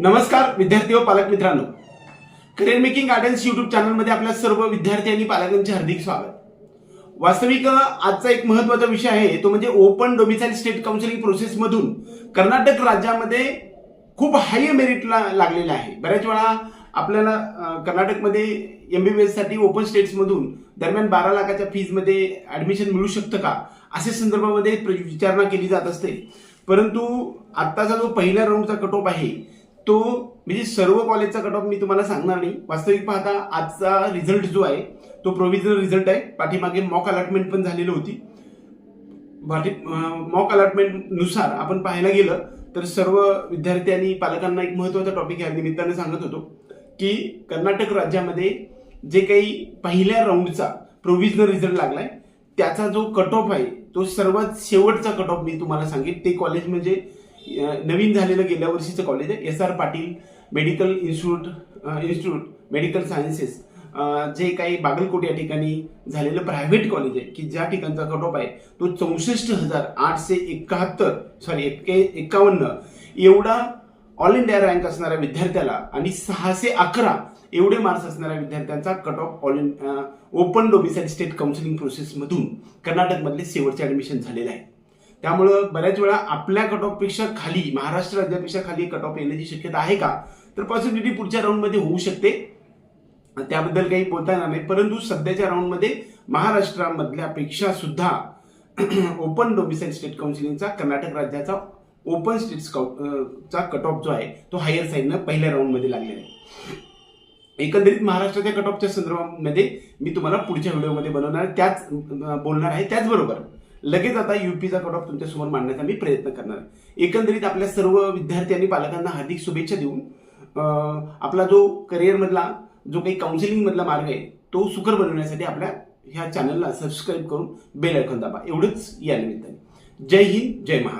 नमस्कार विद्यार्थी व पालक मित्रांनो. करिअर मेकिंग गार्डन्स युट्यूब चॅनलमध्ये आपल्या सर्व विद्यार्थी आणि पालकांचे हार्दिक स्वागत. वास्तविक आजचा एक महत्त्वाचा विषय आहे तो म्हणजे ओपन डोमिसाईल स्टेट काउन्सिलिंग प्रोसेसमधून कर्नाटक राज्यामध्ये खूप हाय मेरिटला लागलेला आहे. बऱ्याच वेळा आपल्याला कर्नाटकमध्ये एमबीबीएससाठी ओपन स्टेट्समधून दरम्यान बारा लाखाच्या फीजमध्ये ऍडमिशन मिळू शकतं का? अशा संदर्भामध्ये विचारणा केली जात असते. परंतु आत्ताचा जो पहिल्या राऊंडचा कट ऑफ आहे तो म्हणजे सर्व कॉलेजचा कट ऑफ मी तुम्हाला सांगणार नाही. वास्तविक पाहता आजचा रिझल्ट जो आहे तो प्रोव्हिजनल रिझल्ट आहे. पाठीमागे मॉक अलॉटमेंट पण झालेली होती. मॉक अलॉटमेंटनुसार आपण पाहायला गेलं तर सर्व विद्यार्थी आणि पालकांना एक महत्त्वाचा टॉपिक या निमित्ताने सांगत होतो की कर्नाटक राज्यामध्ये जे काही पहिल्या राऊंडचा प्रोव्हिजनल रिझल्ट लागलाय त्याचा जो कट ऑफ आहे तो सर्वात शेवटचा कट ऑफ मी तुम्हाला सांगेन. ते कॉलेज म्हणजे नवीन झालेलं गेल्या वर्षीचं कॉलेज आहे. S R Patil medical institute institute medical sciences जे काही बागलकोट या ठिकाणी झालेलं प्रायव्हेट कॉलेज आहे की ज्या ठिकाणचा कट ऑफ आहे तो चौसष्ट हजार आठशे एकाहत्तर सॉरी एक्के एक्कावन्न एवढा ऑल इंडिया रँक असणाऱ्या विद्यार्थ्याला आणि सहाशे अकरा एवढे मार्क्स असणाऱ्या विद्यार्थ्यांचा cut off all in open domicile state counselling प्रोसेसमधून कर्नाटकमधले शेवटचे ॲडमिशन झालेलं आहे. त्यामुळं बऱ्याच वेळा आपल्या कट खाली महाराष्ट्र राज्यापेक्षा खाली कट ऑफ येण्याची शक्यता आहे का? तर पॉसिबिलिटी पुढच्या राऊंडमध्ये होऊ शकते. त्याबद्दल काही बोलता येणार नाही. परंतु सध्याच्या राऊंडमध्ये महाराष्ट्रामधल्या पेक्षा सुद्धा ओपन डोमिसाईल स्टेट काउन्सिलिंगचा कर्नाटक राज्याचा ओपन स्टेट चा कट ऑफ जो आहे तो हायर साईडनं पहिल्या राऊंडमध्ये लागलेला आहे. एकंदरीत महाराष्ट्राच्या कट ऑफच्या संदर्भामध्ये मी तुम्हाला पुढच्या व्हिडिओमध्ये बनवणार आहे, त्याच बोलणार आहे त्याचबरोबर लगेच आता युपीचा कट ऑफ तुमच्यासमोर मांडण्याचा मी प्रयत्न करणार आहे. एकंदरीत आपल्या सर्व विद्यार्थी आणि पालकांना हार्दिक शुभेच्छा देऊन आपला जो करिअरमधला जो काही काउन्सिलिंगमधला मार्ग आहे तो सुकर बनवण्यासाठी आपल्या ह्या चॅनलला सबस्क्राईब करून बेल आयकॉन दाबा. एवढंच या निमित्ताने. जय हिंद जय महाराष्ट्र.